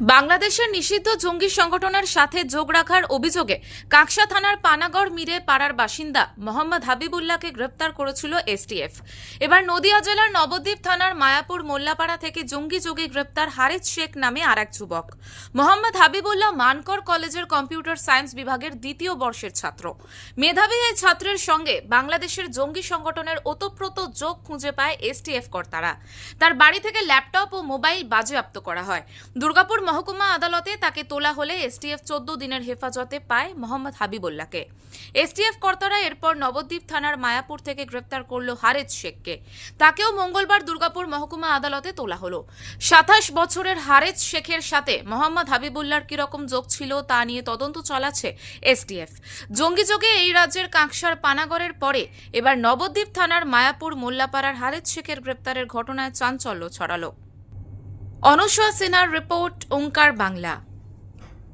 বাংলাদেশের নিষিদ্ধ জঙ্গি সংগঠনের সাথে যোগ রাখার অভিযোগে কাকসা থানার পানাগড় মিরে পাড়ার বাসিন্দা মোহাম্মদ হাবিবুল্লাহকে গ্রেপ্তার করেছিল এসটিএফ। এবার নদিয়া জেলার নবদ্বীপ থানার মায়াপুর মোল্লাপাড়া থেকে জঙ্গি যোগে গ্রেপ্তার হারিস শেখ নামে আর এক যুবক। মোহাম্মদ হাবিবুল্লাহ মানকর কলেজের কম্পিউটার সায়েন্স বিভাগের দ্বিতীয় বর্ষের ছাত্র। মেধাবী এই ছাত্রের সঙ্গে বাংলাদেশের জঙ্গি সংগঠনের ওতপ্রোত যোগ খুঁজে পায় এসটিএফ কর্তারা। তার বাড়ি থেকে ল্যাপটপ ও মোবাইল বাজেয়াপ্ত করা হয়। দুর্গাপুর মহকুমা আদালতে তাকে তোলা হলে এসটিএফ চোদ্দ দিনের হেফাজতে পায় মোহাম্মদ হাবিবুল্লাহকে। এসটিএফ কর্তারা এরপর নবদ্বীপ থানার মায়াপুর থেকে গ্রেপ্তার করল হারেজ শেখকে। তাকেও মঙ্গলবার দুর্গাপুর মহকুমা আদালতে তোলা হলো। সাতাশ বছরের হারেজ শেখের সাথে মোহাম্মদ হাবিবুল্লার কীরকম যোগ ছিল তা নিয়ে তদন্ত চালাচ্ছে এসটিএফ। জঙ্গি যোগে এই রাজ্যের কাঁকসার পানাগড়ের পরে এবার নবদ্বীপ থানার মায়াপুর মোল্লাপাড়ার হারেজ শেখের গ্রেপ্তারের ঘটনায় চাঞ্চল্য ছড়ালো। অনস্বয়া সেনার রিপোর্ট ওঙ্কার বাংলা।